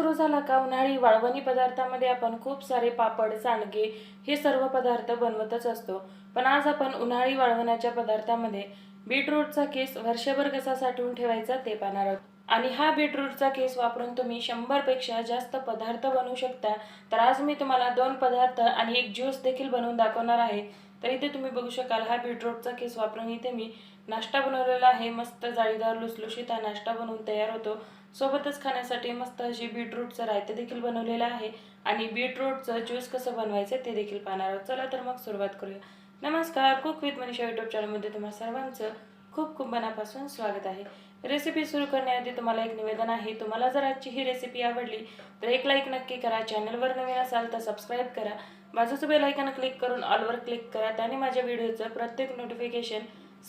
सुरू झाला का? उन्हाळी वाळवणी पदार्थामध्ये आपण खूप सारे पापड सांडगे हे सर्व पदार्थ बनवतच असतो. पण आज आपण उन्हाळी वाळवणाच्या पदार्थामध्ये बीटरूटचा केस वर्षभर कसा साठवून ठेवायचा ते पाहणार आहोत. आणि हा बीटरूटचा केस वापरून तुम्ही शंभरपेक्षा जास्त पदार्थ बनवू शकता. तर आज मी तुम्हाला दोन पदार्थ आणि एक ज्यूस देखील बनवून दाखवणार आहे. तर इथे तुम्ही बघू शकाल हा बीटरूटचा केस वापरून इथे मी नाश्ता बनवलेला आहे मस्त जाळीदार लुसलुशीत हा नाश्ता बनवून तयार होतो. सोबतच खाण्यासाठी मस्त अशी बीटरूटचं रायते देखील बनवलेलं आहे आणि बीटरूटचं ज्यूस कसं बनवायचं ते देखील पाहणार आहोत. चला तर मग सुरुवात करूया. नमस्कार कुक विथ मनीषा युट्यूब चॅनलमध्ये तुम्हा सर्वांचं खूप खूप मनापासून स्वागत आहे. रेसिपी सुरू करण्याआधी तुम्हाला एक निवेदन आहे तुम्हाला जर आजची ही रेसिपी आवडली तर एक लाईक नक्की करा चॅनलवर नवीन असाल तर सबस्क्राईब करा. बाजूचं बेल आयकॉन क्लिक करून ऑलवर क्लिक करा त्याने माझ्या व्हिडिओचं प्रत्येक नोटिफिकेशन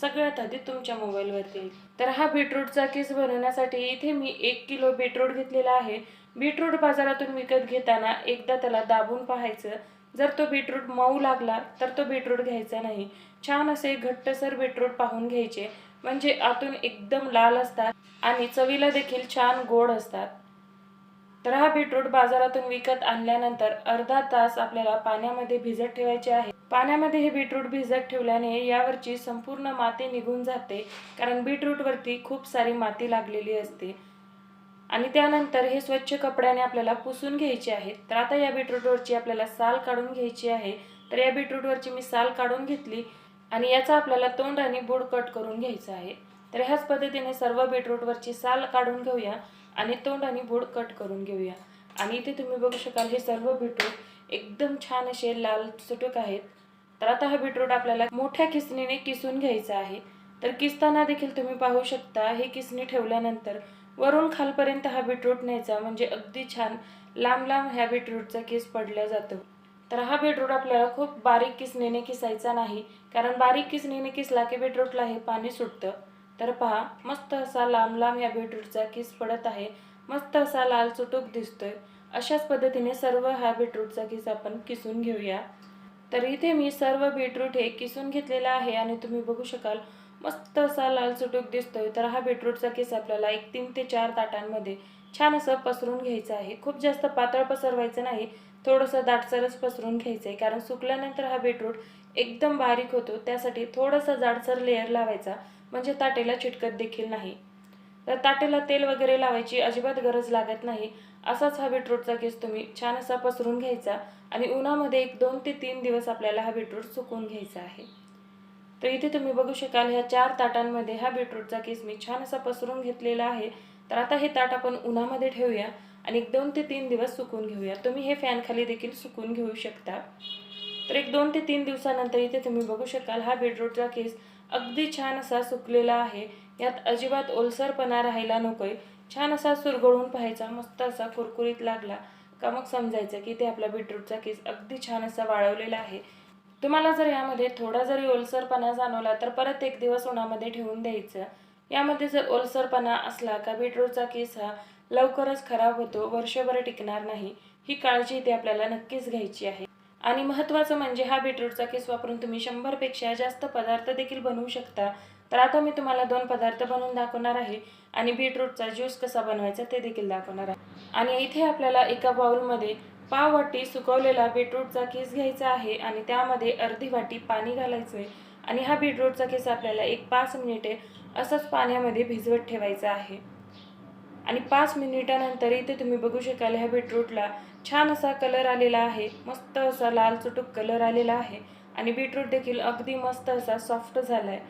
सगळ्यात आधी तुमच्या मोबाईलवरती. येईल तर हा बीटरूटचा केस बनवण्यासाठी इथे मी एक किलो बीटरूट घेतलेला आहे. बीटरूट बाजारातून विकत घेताना एकदा त्याला दाबून पाहायचं. जर तो बीटरूट मऊ लागला तर तो बीटरूट घ्यायचा नाही. छान असे घट्टसर बीटरूट पाहून घ्यायचे. म्हणजे आतून एकदम लाल असतात आणि चवीला देखील छान गोड असतात. तर हा बीटरूट बाजारातून विकत आणल्यानंतर अर्धा तास आपल्याला पाण्यामध्ये भिजत ठेवायचे आहे. पाण्यामध्ये हे बीटरूट भिजत ठेवल्याने यावरची संपूर्ण माती निघून जाते कारण बीटरूट वरती खूप सारी माती लागलेली असते. आणि त्यानंतर हे स्वच्छ कपड्याने आपल्याला पुसून घ्यायचे आहे. तर आता या बीटरूटवरची आपल्याला साल काढून घ्यायची आहे. तर या बीटरूटवरची मी साल काढून घेतली आणि याचा आपल्याला तोंड आणि बुड कट करून घ्यायचा आहे. तर ह्याच पद्धतीने सर्व बीटरूटवरची साल काढून घेऊया. आणि तोंड आणि बोड कट करून घेऊया. आणि इथे तुम्ही बघू शकाल हे सर्व बीटरूट एकदम छान असे लाल सुटूक आहेत. तर आता हा बीटरूट आपल्याला मोठ्या किसणीने किसून घ्यायचा आहे. तर किसताना देखील तुम्ही पाहू शकता हे किसणी ठेवल्यानंतर वरून खालपर्यंत हा बीटरूट न्यायचा म्हणजे अगदी छान लांब लांब ह्या बीटरूटचा किस पडला जातो. तर हा बीटरूट आपल्याला खूप बारीक किसणीने किसायचा नाही कारण बारीक किसणीने किसला की बीटरूटला हे पाणी सुटतं. तर पहा मस्त असा लांब लांब या बीटरूटचा किस पडत आहे. मस्त असा लाल चुटूक दिसतोय. अशाच पद्धतीने सर्व हा बीटरूटचा किस आपण किसून घेऊया. तर इथे मी सर्व बीटरूट हे किसून घेतलेला आहे आणि तुम्ही बघू शकाल मस्त असा लाल चुटूक दिसतोय. तर हा बीटरूटचा किस आपल्याला एक तीन ते चार ताटांमध्ये छान असं पसरून घ्यायचं आहे. खूप जास्त पातळ पसरवायचं नाही थोडंसं दाटसरच पसरून घ्यायचं आहे कारण सुकल्यानंतर हा बीटरूट एकदम बारीक होतो. त्यासाठी थोडासा जाडसर लेअर लावायचा. म्हणजे ताटेला चिटकत देखील नाही. तर ताटेला तेल वगैरे लावायची अजिबात गरज लागत नाही. असाच हा बीटरूटचा केस तुम्ही छान असा पसरून घ्यायचा आणि उन्हामध्ये एक दोन ते तीन दिवस आपल्याला हा बीटरूट सुकवून घ्यायचा आहे. तर इथे तुम्ही बघू शकाल ह्या चार ताटांमध्ये हा बीटरूटचा केस मी छान असा पसरून घेतलेला आहे. तर आता हे ताट आपण उन्हामध्ये ठेवूया आणि एक दोन ते तीन दिवस सुकून घेऊया. तुम्ही हे फॅनखाली देखील सुकून घेऊ शकता. तर एक दोन ते तीन दिवसानंतर इथे तुम्ही बघू शकाल हा बीटरूटचा केस अगदी छान असा सुकलेला आहे. यात अजिबात ओलसरपणा राहायला नकोय. छान असा सुरगळून पाहायचा मस्त असा कुरकुरीत लागला. का मग समजायचं की ते आपला बीटरूटचा केस अगदी छान असा वाळवलेला आहे. तुम्हाला जर यामध्ये थोडा जरी ओलसरपणा जाणवला तर परत एक दिवस उन्हामध्ये ठेवून द्यायचं. यामध्ये जर ओलसरपणा असला का बीटरूटचा केस हा लवकरच खराब होतो वर्षभर टिकणार नाही ही काळजी इथे आपल्याला नक्कीच घ्यायची आहे. आणि महत्त्वाचं म्हणजे हा बीटरूटचा केस वापरून तुम्ही शंभरपेक्षा जास्त पदार्थ देखील बनवू शकता. तर आता मी तुम्हाला दोन पदार्थ बनवून दाखवणार आहे आणि बीटरूटचा ज्यूस कसा बनवायचा ते देखील दाखवणार आहे. आणि इथे आपल्याला एका बाउलमध्ये पाव वाटी सुकवलेला बीटरूटचा केस घ्यायचा आहे आणि त्यामध्ये अर्धी वाटी पाणी घालायचं आहे आणि हा बीटरूटचा केस आपल्याला एक पाच मिनिटे असंच पाण्यामध्ये भिजवत ठेवायचा आहे. आणि पाच मिनिटानंतर इथे तुम्ही बघू शकाल ह्या बीटरूटला छान असा कलर आलेला आहे. मस्त असा लाल चुटूक कलर आलेला आहे. आणि बीटरूट देखील अगदी मस्त असा सॉफ्ट झाला आहे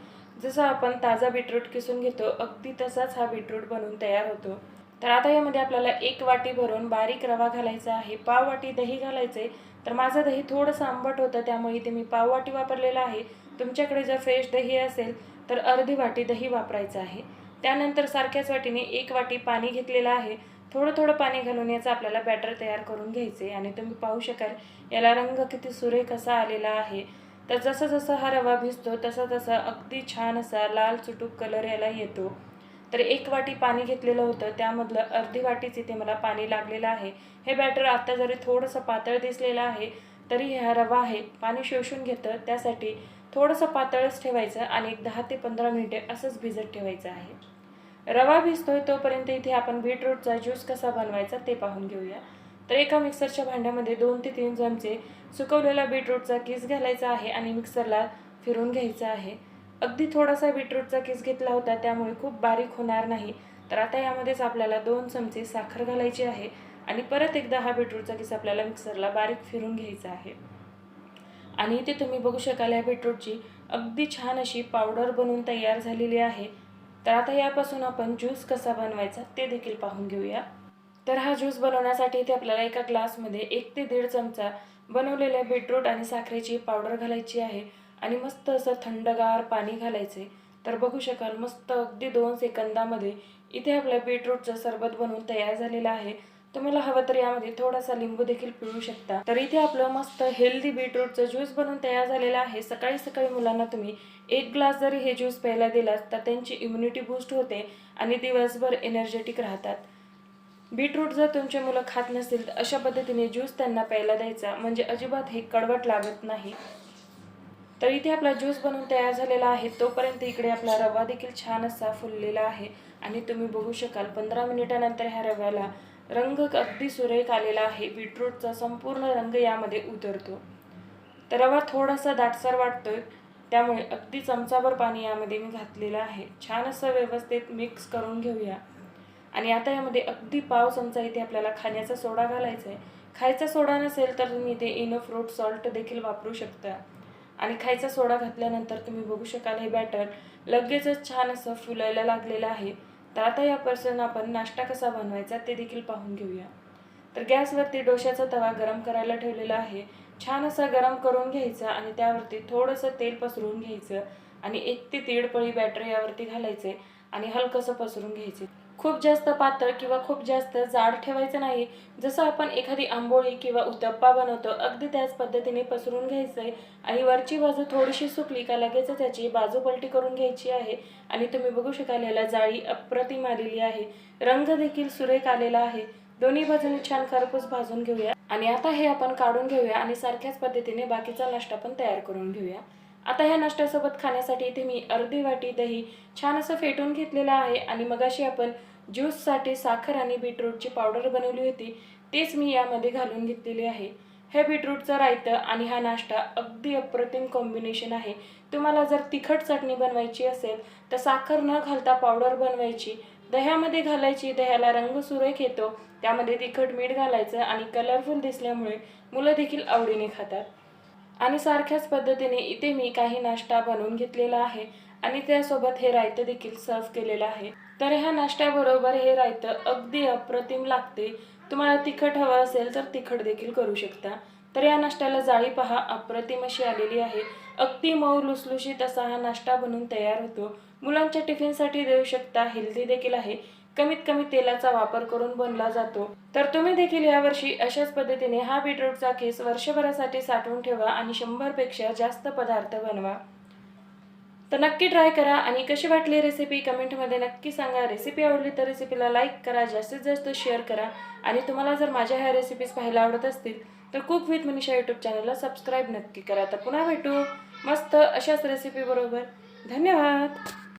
जसं आपण ताजा बीटरूट किसून घेतो अगदी तसाच हा बीटरूट बनवून तयार होतो. तर आता यामध्ये आपल्याला एक वाटी भरून बारीक रवा घालायचा आहे. पाव वाटी दही घालायचं. आहे तर माझं दही थोडंसं आंबट होतं त्यामुळे इथे मी पाव वाटी वापरलेलं आहे. तुमच्याकडे जर फ्रेश दही असेल तर अर्धी वाटी दही वापरायचं आहे. त्यानंतर सारख्याच वाटीने एक वाटी पाणी घेतलेलं आहे. थोडं थोडं पाणी घालून याचं आपल्याला बॅटर तयार करून घ्यायचे आणि तुम्ही पाहू शकाल याला रंग किती सुरेख असा आलेला आहे. तर जसा जसा हा रवा भिजतो तसा तसा अगदी छान असा लाल चुटूक कलर याला येतो. तर एक वाटी पाणी घेतलेलं होतं त्यामधलं अर्धी वाटीच इथे मला पाणी लागलेलं आहे. हे बॅटर आत्ता जरी थोडंसं पातळ दिसलेलं आहे तरी हा रवा आहे. पाणी शोषून घेतं त्यासाठी थोडंसं पातळच ठेवायचं आणि एक दहा ते पंधरा मिनिटे असंच भिजत ठेवायचं आहे. रवा भिजतोय तोपर्यंत इथे आपण बीटरूटचा ज्यूस कसा बनवायचा ते पाहून घेऊया. तर एका मिक्सरच्या भांड्यामध्ये दोन ते तीन चमचे सुकवलेला बीटरूटचा किस घालायचा आहे आणि मिक्सरला फिरून घ्यायचा आहे. अगदी थोडासा बीटरूटचा किस घेतला होता त्यामुळे खूप बारीक होणार नाही. तर आता यामध्येच आपल्याला दोन चमचे साखर घालायची आहे आणि परत एकदा हा बीटरूटचा किस आपल्याला मिक्सरला बारीक फिरून घ्यायचा आहे. आणि इथे तुम्ही बघू शकाल या बीटरूटची अगदी छान अशी पावडर बनवून तयार झालेली आहे. तर आता यापासून आपण ज्यूस कसा बनवायचा ते देखील पाहून घेऊया. तर हा ज्यूस बनवण्यासाठी इथे आपल्याला एका ग्लासमध्ये एक ते दीड चमचा बनवलेल्या बीटरूट आणि साखरेची पावडर घालायची आहे. आणि मस्त असं थंडगार पाणी घालायचे. तर बघू शकाल मस्त अगदी दोन सेकंदामध्ये इथे आपल्या बीटरूटचं सरबत बनवून तयार झालेलं आहे. तुम्हाला हवं तर यामध्ये थोडासा लिंबू देखील पिळू शकता. तर इथे आपलं मस्त हेल्दी बीटरूटचं ज्यूस बनवून तयार झालेलं आहे. सकाळी सकाळी मुलांना तुम्ही एक ग्लास जरी हे ज्यूस प्यायला दिलात तर त्यांची इम्युनिटी बूस्ट होते आणि दिवसभर एनर्जेटिक राहतात. बीटरूट जर तुमचे मुलं खात नसतील तर अशा पद्धतीने ज्यूस त्यांना प्यायला द्यायचा. म्हणजे अजिबात हे कडवट लागत नाही. तर इथे आपला ज्यूस बनवून तयार झालेला आहे. तोपर्यंत इकडे आपला रवा देखील छान असा फुललेला आहे. आणि तुम्ही बघू शकाल पंधरा मिनिटानंतर ह्या रव्याला रंग अगदी सुरेख आलेला आहे. बीटरूटचा संपूर्ण रंग यामध्ये उतरतो. रवा थोडासा दाटसर वाटतोय. त्यामुळे अगदी चमचाभर पाणी यामध्ये मी घातलेलं आहे. छान असं व्यवस्थित मिक्स करून घेऊया. आणि आता यामध्ये अगदी पाव चमचा इथे आपल्याला खाण्याचा सोडा घालायचा आहे खायचा सोडा नसेल तर तुम्ही इथे इनो फ्रूट सॉल्ट देखील वापरू शकता. आणि खायचा सोडा घातल्यानंतर तुम्ही बघू शकाल हे बॅटर लगेचच छान असं फुलायला लागलेलं आहे. तर आता या पर्सन आपण नाश्ता कसा बनवायचा ते देखील पाहून घेऊया. तर गॅसवरती डोश्याचा तवा गरम करायला ठेवलेला आहे. छान असा गरम करून घ्यायचा आणि त्यावरती थोडंसं तेल पसरून घ्यायचं आणि एक ते दीड पळी बॅटर यावरती घालायचे आणि हलकंसं पसरून घ्यायचे. खूप जास्त पातळ किंवा खूप जास्त जाड ठेवायचं नाही. जसं आपण एखादी आंबोळी किंवा उत्तप्पा बनवतो अगदी त्याच पद्धतीने पसरून घ्यायचं आहे आणि वरची बाजू थोडीशी सुकली का लगेच त्याची बाजू पलटी करून घ्यायची आहे. आणि तुम्ही बघू शकाल याला जाळी अप्रतिम आलेली आहे. रंग देखील सुरेख आलेला आहे. दोन्ही बाजूने छान खरपूस भाजून घेऊया. आणि आता हे आपण काढून घेऊया आणि सारख्याच पद्धतीने बाकीचा नाश्ता पण तयार करून घेऊया. आता ह्या नाश्त्यासोबत खाण्यासाठी इथे मी अर्धी वाटी दही छान असं फेटून घेतलेलं आहे. आणि मगाशी आपण ज्यूससाठी साखर आणि बीटरूटची पावडर बनवली होती तेच मी यामध्ये घालून घेतलेली आहे. हे बीटरूटचं रायतं आणि हा नाश्ता अगदी अप्रतिम कॉम्बिनेशन आहे. तुम्हाला जर तिखट चटणी बनवायची असेल तर साखर न घालता पावडर बनवायची. दह्यामध्ये घालायची दह्याला रंग सुरेख येतो त्यामध्ये तिखट मीठ घालायचं आणि कलरफुल दिसल्यामुळे मुलं देखील आवडीने खातात. आणि सारख्याच पद्धतीने इथे मी काही नाश्ता बनवून घेतलेला आहे आणि त्यासोबत हे रायतं देखील सर्व केलेलं आहे. तर ह्या नाश्त्याबरोबर हे रायतं अगदी अप्रतिम लागते. तुम्हाला तिखट हवं असेल तर तिखट देखील करू शकता. तर या नाश्त्याला जाळी पहा अप्रतिम अशी आलेली आहे. अगदी मऊ लुसलुशीत असा हा नाश्ता बनून तयार होतो. मुलांच्या टिफिनसाठी देऊ शकता हेल्दी देखील आहे. कमीत कमी तेलाचा वापर करून बनला जातो. तर तुम्ही देखील यावर्षी अशाच पद्धतीने हा बीटरूटचा केस वर्षभरासाठी साठवून ठेवा आणि शंभरपेक्षा जास्त पदार्थ बनवा. तर नक्की ट्राय करा आणि कशी वाटली रेसिपी कमेंटमध्ये नक्की सांगा. रेसिपी आवडली तर रेसिपीला लाईक करा. जास्तीत जास्त शेअर करा. आणि तुम्हाला जर माझ्या ह्या रेसिपीज पाहायला आवडत असतील तर कुक विथ मनीषा यूट्यूब चॅनलला सबस्क्राईब नक्की करा. तर पुन्हा भेटू. मस्त अशाच रेसिपी बरोबर. धन्यवाद.